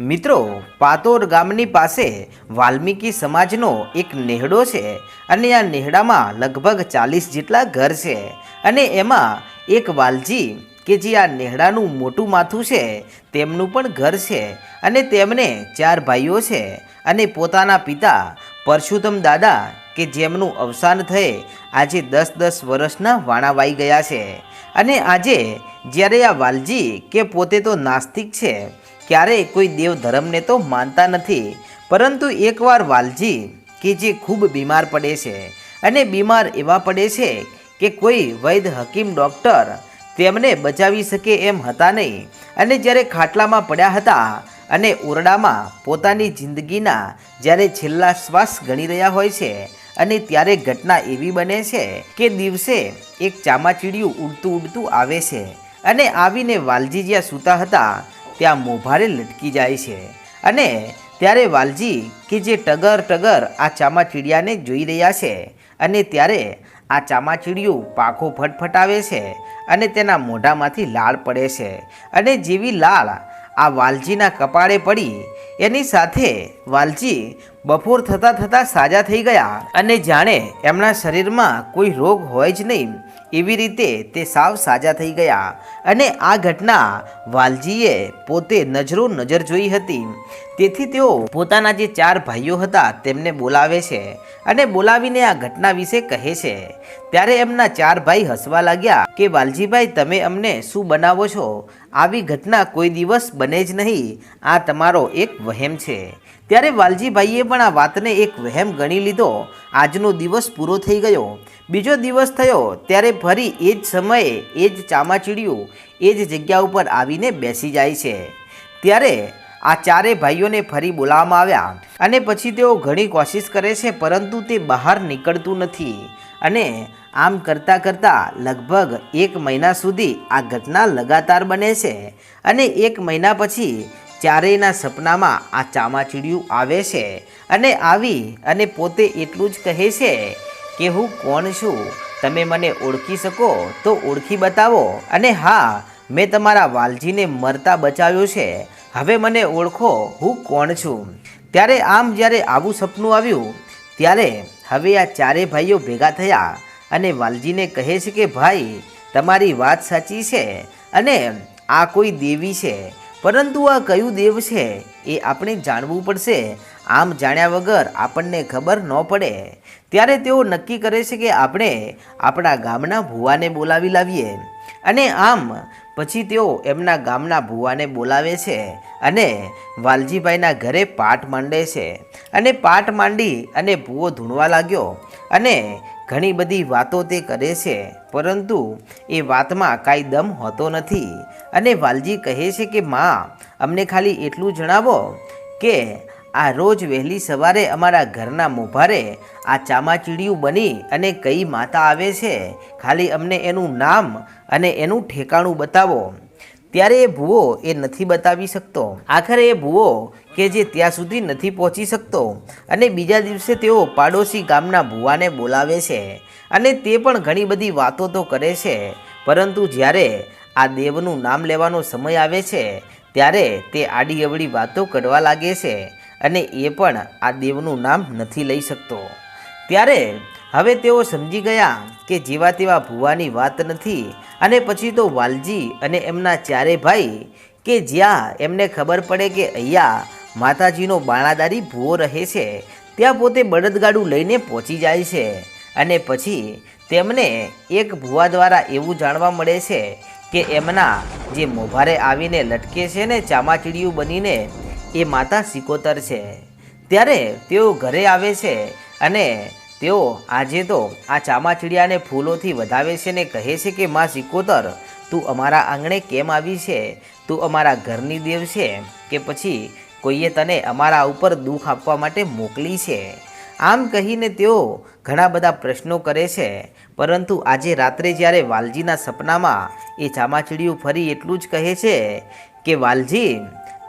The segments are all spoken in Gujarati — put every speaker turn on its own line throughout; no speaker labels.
મિત્રો, પાતોર ગામની પાસે વાલ્મીકી સમાજનો એક નેહડો છે અને આ નેહડામાં લગભગ ચાલીસ જેટલા ઘર છે અને એમાં એક વાલજી કે જે આ નેહડાનું મોટું માથું છે, તેમનું પણ ઘર છે અને તેમને ચાર ભાઈઓ છે અને પોતાના પિતા પરશુતમ દાદા કે જેમનું અવસાન થયે આજે દસ દસ વર્ષના વાણાવાઈ ગયા છે. અને આજે જ્યારે આ વાલજી કે પોતે તો નાસ્તિક છે ક્યારેય કોઈ દેવ ધર્મને તો માનતા નથી, પરંતુ એકવાર વાલજી, કે જે ખૂબ બીમાર પડે છે, અને બીમાર એવા પડે છે કે કોઈ વૈદ હકીમ, ડૉક્ટર તેમને બચાવી શકે એમ હતા નહીં, અને જ્યારે ખાટલામાં પડ્યા હતા અને ઓરડામાં પોતાની જિંદગીના જ્યારે છેલ્લા શ્વાસ ગણી રહ્યા હોય છે, અને ત્યારે ઘટના એવી બને છે કે દિવસે એક ચામાચીડિયું ઉડતું ઉડતું આવે છે, અને આવીને વાલજી જ્યાં સૂતા હતા ત્યાં મોભારે લટકી જાય છે. અને ત્યારે વાલજી કે જે ટગર ટગર આ ચામાચીડિયાને જોઈ રહ્યા છે અને ત્યારે આ ચામાચીડિયું પાખો ફટફટાવે છે અને તેના મોઢામાંથી લાળ પડે છે. અને જેવી લાળ આ વાલજીના કપાળે પડી, એની સાથે વાલજી બપોર થતાં થતાં સાજા થઈ ગયા અને જાણે એમના શરીરમાં કોઈ રોગ હોય જ નહીં. એવી રીતે તે સાવ સાજા થઈ ગયા અને આ ઘટના વાલજીએ પોતે નજરો નજર જોઈ હતી. તેથી તેઓ પોતાના જે ચાર ભાઈઓ હતા તેમને બોલાવે છે અને બોલાવીને આ ઘટના વિશે કહે છે. ત્યારે એમના ચાર ભાઈ હસવા લાગ્યા કે, વાલજીભાઈ, તમે અમને શું બનાવો છો? આવી ઘટના કોઈ દિવસ બને જ નહીં. આ તમારો એક વહેમ છે. ત્યારે વાલજીભાઈએ પણ આ વાતને એક વહેમ ગણી લીધો. આજનો દિવસ પૂરો થઈ ગયો. બીજો દિવસ થયો ત્યારે ફરી એ જ સમયે એ જ ચામાચીડિયું એ જ જગ્યા ઉપર આવીને બેસી જાય છે. ત્યારે આ ચારે ભાઈઓને ફરી બોલાવવામાં આવ્યા અને પછી તેઓ ઘણી કોશિશ કરે છે, પરંતુ તે બહાર નીકળતું નથી. અને આમ કરતાં કરતાં લગભગ એક મહિના સુધી આ ઘટના લગાતાર બને છે અને એક મહિના પછી ચારેયના સપનામાં આ ચામાચીડિયું આવે છે અને આવી અને પોતે એટલું જ કહે છે કે હું કોણ છું? તમે મને ઓળખી શકો તો ઓળખી બતાવો. અને હા, મેં તમારા વાલજીને મરતા બચાવ્યો છે. હવે મને ઓળખો હું કોણ છું. ત્યારે આમ જ્યારે આવું સપનું આવ્યું, ત્યારે હવે આ ચારે ભાઈઓ ભેગા થયા અને વાલજીને કહે છે કે, ભાઈ, તમારી વાત સાચી છે અને આ કોઈ દેવી છે. પરંતુ આ કયું દેવ છે એ આપણે જાણવું પડશે. આમ જાણ્યા વગર આપણને ખબર ન પડે. ત્યારે તેઓ નક્કી કરે છે કે આપણે આપણા ગામના ભુવાને બોલાવી લાવીએ. અને આમ પછી તેઓ એમના ગામના ભુવાને બોલાવે છે અને વાલજીભાઈના ઘરે પાઠ માંડે છે. અને પાઠ માંડી અને ભૂવો ધૂણવા લાગ્યો અને ઘણી બધી વાતો તે કરે છે. પરંતુ એ વાતમાં કાંઈ દમ હોતો નથી. અને વાલજી કહે છે કે, માં, અમને ખાલી એટલું જણાવો કે આ રોજ વહેલી સવારે અમારા ઘરના મોભારે આ ચામાચીડિયું બની અને કઈ માતા આવે છે. ખાલી અમને એનું નામ અને એનું ઠેકાણું બતાવો. ત્યારે એ ભૂવો એ નથી બતાવી શકતો. આખરે એ ભૂવો કે જે ત્યાં સુધી નથી પહોંચી શકતો. અને બીજા દિવસે તેઓ પાડોશી ગામના ભૂવાને બોલાવે છે. અને તે પણ ઘણી બધી વાતો તો કરે છે. પરંતુ જ્યારે આ દેવનું નામ લેવાનો સમય આવે છે, ત્યારે તે આડી અવળી વાતો કરવા લાગે છે અને એ પણ આ દેવનું નામ નથી લઈ શકતો. ત્યારે હવે તેઓ સમજી ગયા કે જેવા તેવા ભુવાની વાત નથી અને પછી તો વાલજી અને એમના ચારે ભાઈ કે જ્યાં એમને ખબર પડે કે અહીંયા માતાજીનો બાણાદારી ભૂવો રહે છે, ત્યાં પોતે બળદગાડું લઈને પહોંચી જાય છે અને પછી તેમને એક ભુવા દ્વારા એવું જાણવા મળે છે કે એમના જે મોભારે આવીને લટકે છે ને ચામાચીડિયું બનીને, એ માતા સિકોતર છે. ત્યારે તેઓ ઘરે આવે છે અને તેઓ આજે તો આ ચામાચીડિયાને ફૂલોથી વધાવે છે ને કહે છે કે, માં સિકોતર, તું અમારા આંગણે કેમ આવી છે? તું અમારા ઘરની દેવ છે કે પછી કોઈએ તને અમારા ઉપર દુઃખ આપવા માટે મોકલી છે? આમ કહીને તેઓ ઘણા બધા પ્રશ્નો કરે છે, પરંતુ આજે રાત્રે જ્યારે વાલજીના સપનામાં એ ચામાચીડિયું ફરી એટલું જ કહે છે કે, વાલજી,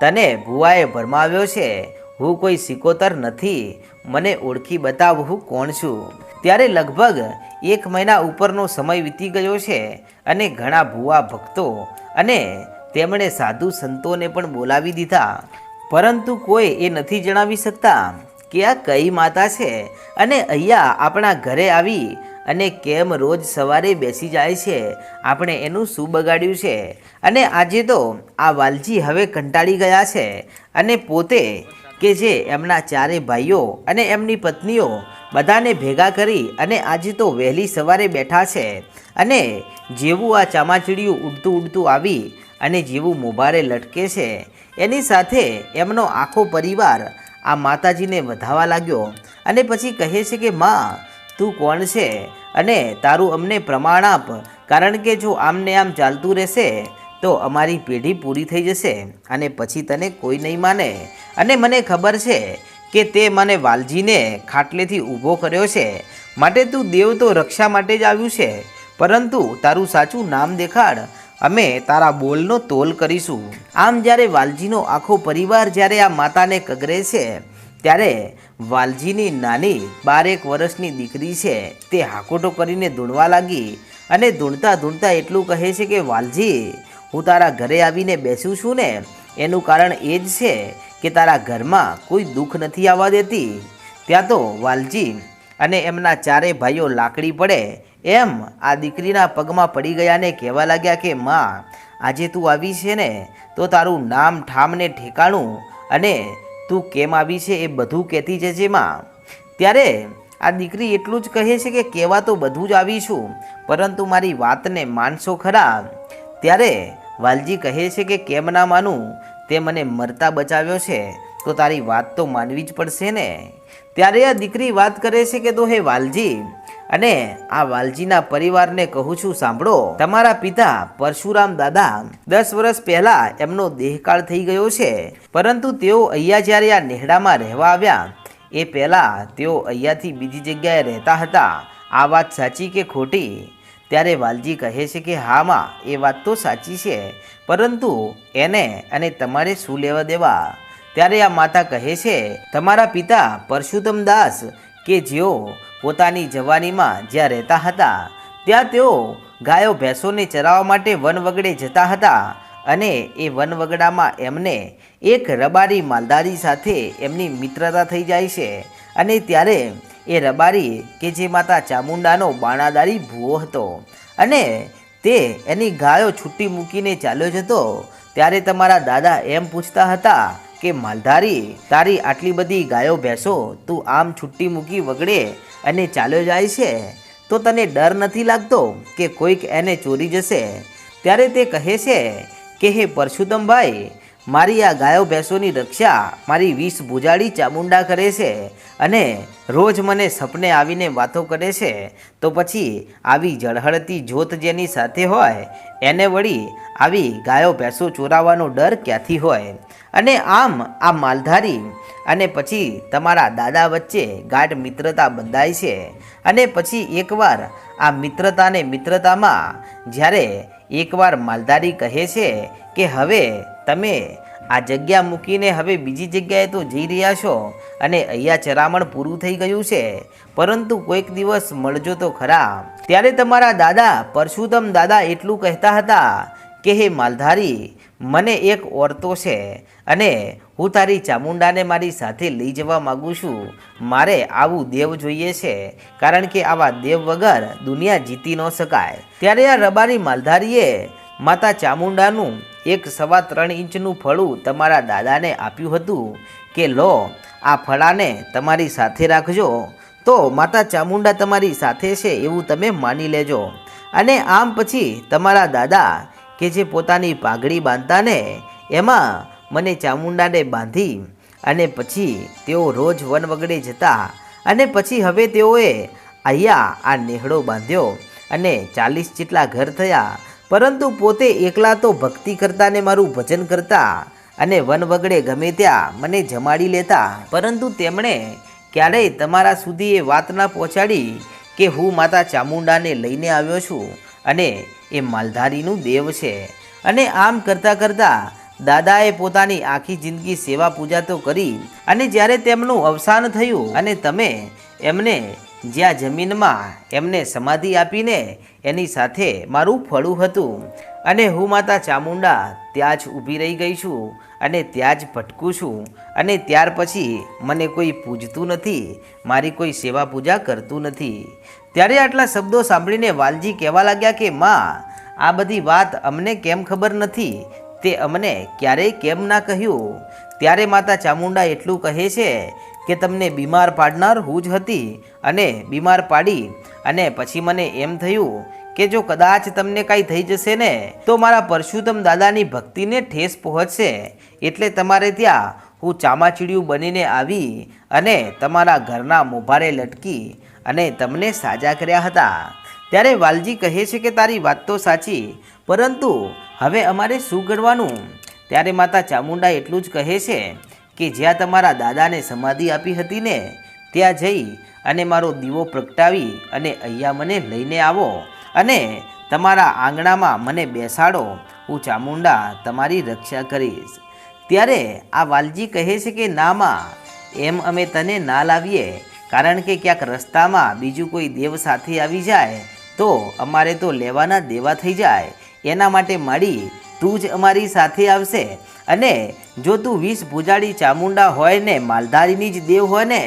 તને ભુવાએ ભરમાવ્યો છે, હું કોઈ સિકોતર નથી, મને ઓળખી બતાવ હું કોણ છું. ત્યારે લગભગ એક મહિના ઉપરનો સમય વીતી ગયો છે અને ઘણા ભુવા ભક્તો અને તેમણે સાધુ સંતોને પણ બોલાવી દીધા. પરંતુ કોઈ એ નથી જણાવી શકતા કે આ કઈ માતા છે? અને અહીંયા આપણા ઘરે આવી અને કેમ રોજ સવારે બેસી જાય છે? આપણે એનું શું બગાડ્યું છે? અને આજે તો આ વાલજી હવે કંટાળી ગયા છે. અને પોતે કે જે એમના ચારે ભાઈઓ અને એમની પત્નીઓ બધાને ભેગા કરી અને આજે તો વહેલી સવારે બેઠા છે. અને જેવું આ ચામાચીડિયું ઉડતું ઉડતું આવી અને જેવું મોભારે લટકે છે. એની સાથે એમનો આખો પરિવાર આ માતાજીને વધાવા લાગ્યો અને પછી કહે છે કે, માં, તું કોણ છે? અને તારું અમને પ્રમાણ આપ, કારણ કે જો આમને આમ ચાલતું રહેશે, તો અમારી પેઢી પૂરી થઈ જશે અને પછી તને કોઈ નહીં માને. અને મને ખબર છે કે તે મને વાલજીને ખાટલેથી ઊભો કર્યો છે. માટે તું દેવ તો રક્ષા માટે જ આવ્યું છે, પરંતુ તારું સાચું નામ દેખાડ અમે તારા બોલનો તોલ કરીશું. આમ જ્યારે વાલજીનો આખો પરિવાર જ્યારે આ માતાને કગરે છે, ત્યારે વાલજીની નાની બારેક વર્ષની દીકરી છે, તે હાકોટો કરીને ધૂણવા લાગી અને ધૂણતા ધૂણતા એટલું કહે છે કે, વાલજી, હું તારા ઘરે આવીને બેસું છું ને, એનું કારણ એ જ છે કે તારા ઘરમાં કોઈ દુઃખ નથી આવવા દેતી. ત્યાં તો વાલજી અને એમના ચારે ભાઈઓ લાકડી પડે એમ આ દીકરીના પગમાં પડી ગયા ને કહેવા લાગ્યા કે, માં, આજે તું આવી છે ને, તો તારું નામ ઠામને ઠેકાણું અને તું કેમ આવી છે એ બધું કહેતી જજે, માં. ત્યારે આ દીકરી એટલું જ કહે છે કે કહેવા તો બધું જ આવી છું, પરંતુ મારી વાતને માનશો ખરા. ત્યારે વાલજી કહે છે કે, કેમ ના માનું? તે મને મરતા બચાવ્યો છે, તો તારી વાત તો માનવી જ પડશે ને. ત્યારે આ દીકરી વાત કરે છે કે, તો હે વાલજી અને આ વાલજીના પરિવારને કહું છું સાંભળો. તમારા પિતા પરશુરામ દાદા દસ વર્ષ પહેલા એમનો દેહકાળ થઈ ગયો છે. પરંતુ તેઓ અહીંયા જ્યારે આ નેહડામાં રહેવા આવ્યા, એ પહેલાં તેઓ અહીંયાથી બીજી જગ્યાએ રહેતા હતા. આ વાત સાચી કે ખોટી? ત્યારે વાલજી કહે છે કે હા માં, એ વાત તો સાચી છે. પરંતુ એને અને તમારે શું લેવા દેવા? ત્યારે આ માતા કહે છે, તમારા પિતા પરશુત્તમ દાસ કે જેઓ પોતાની જવાનીમાં જ્યાં રહેતા હતા, ત્યાં તેઓ ગાયો ભેંસોને ચરાવવા માટે વનવગડે જતા હતા અને એ વનવગડામાં એમને એક રબારી માલધારી સાથે એમની મિત્રતા થઈ જાય છે અને ત્યારે એ રબારી કે જે માતા ચામુંડાનો બાણાદારી ભૂવો હતો અને તે એની ગાયો છૂટી મૂકીને ચાલ્યો જતો, ત્યારે તમારા દાદા એમ પૂછતા હતા કે માલધારી, તારી આટલી બધી ગાયો ભેંસો તું આમ છુટ્ટી મૂકી વગડે અને ચાલ્યો જાય છે? તો તને ડર નથી લાગતો કે કોઈક એને ચોરી જશે? ત્યારે તે કહે છે કે, હે પરશુત્તમભાઈ મારી આ ગાયો ભેંસોની રક્ષા મારી વીસ ભુજાડી ચામુંડા કરે છે અને રોજ મને સપને આવીને વાતો કરે છે. તો પછી આવી ઝળહળતી જોત જેની સાથે હોય, એને વળી આવી ગાયો ભેંસો ચોરાવાનો ડર ક્યાંથી હોય? અને આમ આ માલધારી અને પછી તમારા દાદા વચ્ચે ગાઢ મિત્રતા બંધાય છે. અને પછી એકવાર આ મિત્રતાને મિત્રતામાં જ્યારે એકવાર માલધારી કહે છે કે હવે તમે આ જગ્યા મૂકીને હવે બીજી જગ્યાએ તો જઈ રહ્યા છો અને અહીંયા ચરામણ પૂરું થઈ ગયું છે, પરંતુ કોઈક દિવસ મળજો તો ખરા. ત્યારે તમારા દાદા પરશુતમ દાદા એટલું કહેતા હતા કે હે માલધારી, મને એક ઓરતો છે અને હું તારી ચામુંડાને મારી સાથે લઈ જવા માગું છું. મારે આવું દેવ જોઈએ છે, કારણ કે આવા દેવ વગર દુનિયા જીતી ન શકાય. ત્યારે આ રબારી માલધારીએ માતા ચામુંડાનું એક સવા ત્રણ ઇંચનું ફળું તમારા દાદાને આપ્યું હતું કે, લો, આ ફળાને તમારી સાથે રાખજો. તો માતા ચામુંડા તમારી સાથે છે એવું તમે માની લેજો. અને આમ પછી તમારા દાદા કે જે પોતાની પાઘડી બાંધતા ને એમાં મને ચામુંડાને બાંધી અને પછી તેઓ રોજ વન વગડે જતા અને પછી હવે તેઓએ અહીંયા આ નેહડો બાંધ્યો અને ચાલીસ જેટલા ઘર થયા. પરંતુ પોતે એકલા તો ભક્તિ કરતા ને મારું ભજન કરતા અને વન વગડે ગમે ત્યાં મને જમાડી લેતા. પરંતુ તેમણે ક્યારેય તમારા સુધી એ વાત ના પહોંચાડી કે હું માતા ચામુંડાને લઈને આવ્યો છું. અને એ માલધારીનું દેવ છે. અને આમ કરતાં કરતાં દાદાએ પોતાની આખી જિંદગી સેવા પૂજા તો કરી અને જ્યારે તેમનું અવસાન થયું અને તમે એમને જ્યાં જમીનમાં એમને સમાધિ આપીને એની સાથે મારું ફળું હતું અને હું માતા ચામુંડા ત્યાં જ ઊભી રહી ગઈ છું અને ત્યાં જ ભટકું છું અને ત્યાર પછી મને કોઈ પૂજતું નથી, મારી કોઈ સેવા પૂજા કરતું નથી. ત્યારે આટલા શબ્દો સાંભળીને વાલજી કહેવા લાગ્યા કે, માં, આ બધી વાત અમને કેમ ખબર નથી? તે અમને ક્યારેય કેમ ના કહ્યું? ત્યારે માતા ચામુંડા એટલું કહે છે કે, તમને બીમાર પાડનાર હું જ હતી અને બીમાર પાડી અને પછી મને એમ થયું કે, જો કદાચ તમને કાંઈ થઈ જશે ને, તો મારા પરશુત્તમ દાદાની ભક્તિને ઠેસ પહોંચશે. એટલે તમારે ત્યાં હું ચામાચીડિયું બનીને આવી અને તમારા ઘરના મોભારે લટકી અને તમને સાજા કર્યા હતા. ત્યારે વાલજી કહે છે કે તારી વાત તો સાચી, પરંતુ હવે અમારે શું કરવાનું? ત્યારે માતા ચામુંડા એટલું જ કહે છે કે જ્યાં તમારા દાદાને સમાધિ આપી હતી ને, ત્યાં જઈ અને મારો દીવો પ્રગટાવી અને અહીંયા મને લઈને આવો અને તમારા આંગણામાં મને બેસાડો, હું ચામુંડા તમારી રક્ષા કરીશ. ત્યારે આ વાલજી કહે છે કે, ના માં, એમ અમે તને ના લાવીએ કારણ કે ક્યાંક રસ્તામાં બીજું કોઈ દેવ સાથે આવી જાય, તો અમારે તો લેવાના દેવા થઈ જાય. એના માટે માડી, તું જ અમારી સાથે આવશે. અને જો તું વીસ ભુજાડી ચામુંડા હોય ને માલધારીની જ દેવ હોય ને,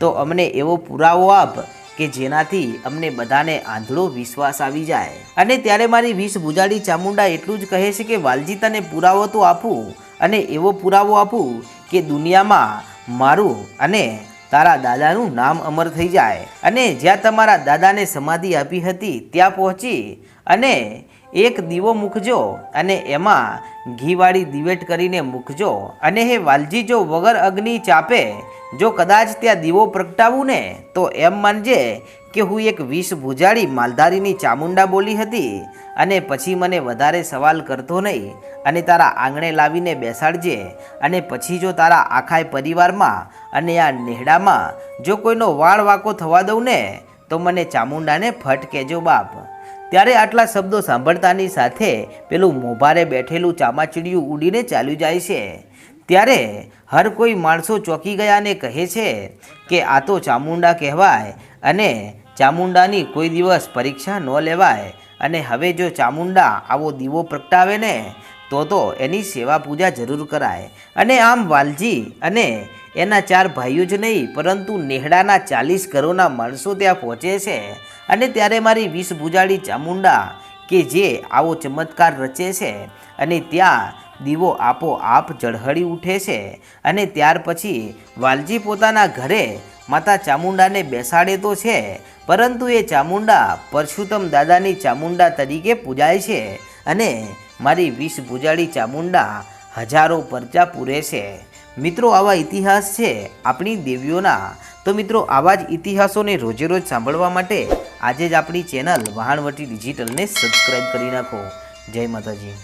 તો અમને એવો પુરાવો આપ કે જેનાથી અમને બધાને આંધળો વિશ્વાસ આવી જાય. અને ત્યારે મારી વીસ ભુજાડી ચામુંડા એટલું જ કહે છે કે વાલજી તને પુરાવો તો આપું, અને એવો પુરાવો આપું કે દુનિયામાં મારું અને તારા દાદાનું નામ અમર થઈ જાય. અને જ્યાં તમારા દાદાને સમાધિ આપી હતી, ત્યાં પહોંચી અને એક દીવો મૂકજો અને એમાં ઘીવાળી દિવેટ કરીને મૂકજો. અને હે વાલજી, જો વગર અગ્નિ ચાપે જો કદાચ ત્યાં દીવો પ્રગટાવું ને, તો એમ માનજે કે હું એક વિષ ભૂજાળી માલધારીની ચામુંડા બોલી હતી અને પછી મને વધારે સવાલ કરતો નહીં અને તારા આંગણે લાવીને બેસાડજે અને પછી જો તારા આખાય પરિવારમાં અને આ નેહડામાં જો કોઈનો વાળ વાંકો થવા દઉં ને, તો મને ચામુંડાને ફટ કહેજો બાપ. ત્યારે આટલા શબ્દો સાંભળતાની સાથે પેલું મોભારે બેઠેલું ચામાચીડિયું ઉડીને ચાલ્યું જાય છે. ત્યારે હર કોઈ માણસો ચોંકી ગયા અને કહે છે કે આ તો ચામુંડા કહેવાય અને ચામુંડાની કોઈ દિવસ પરીક્ષા ન લેવાય અને હવે જો ચામુંડા આવો દીવો પ્રગટાવે ને, તો તો એની સેવા પૂજા જરૂર કરાય. અને આમ વાલજી અને એના ચાર ભાઈઓ જ નહીં, પરંતુ નેહડાના ચાલીસ ઘરોના માણસો ત્યાં પહોંચે છે. અને ત્યારે મારી વીસ ભુજાળી ચામુંડા કે જે આવો ચમત્કાર રચે છે અને ત્યાં દીવો આપોઆપ ઝળહળી ઉઠે છે અને ત્યાર પછી વાલજી પોતાના ઘરે માતા ચામુંડાને બેસાડે તો છે, પરંતુ એ ચામુંડા પરશુત્તમ દાદાની ચામુંડા તરીકે પૂજાય છે અને મારી વિષ ભૂજાળી ચામુંડા હજારો પરચા પૂરે છે. મિત્રો, આવા ઇતિહાસ છે આપણી દેવીઓના. તો મિત્રો, આવા જ ઇતિહાસોને રોજે રોજ સાંભળવા માટે આજે જ આપણી ચેનલ વહાણવટી ડિજિટલને સબસ્ક્રાઈબ કરી નાખો. જય માતાજી.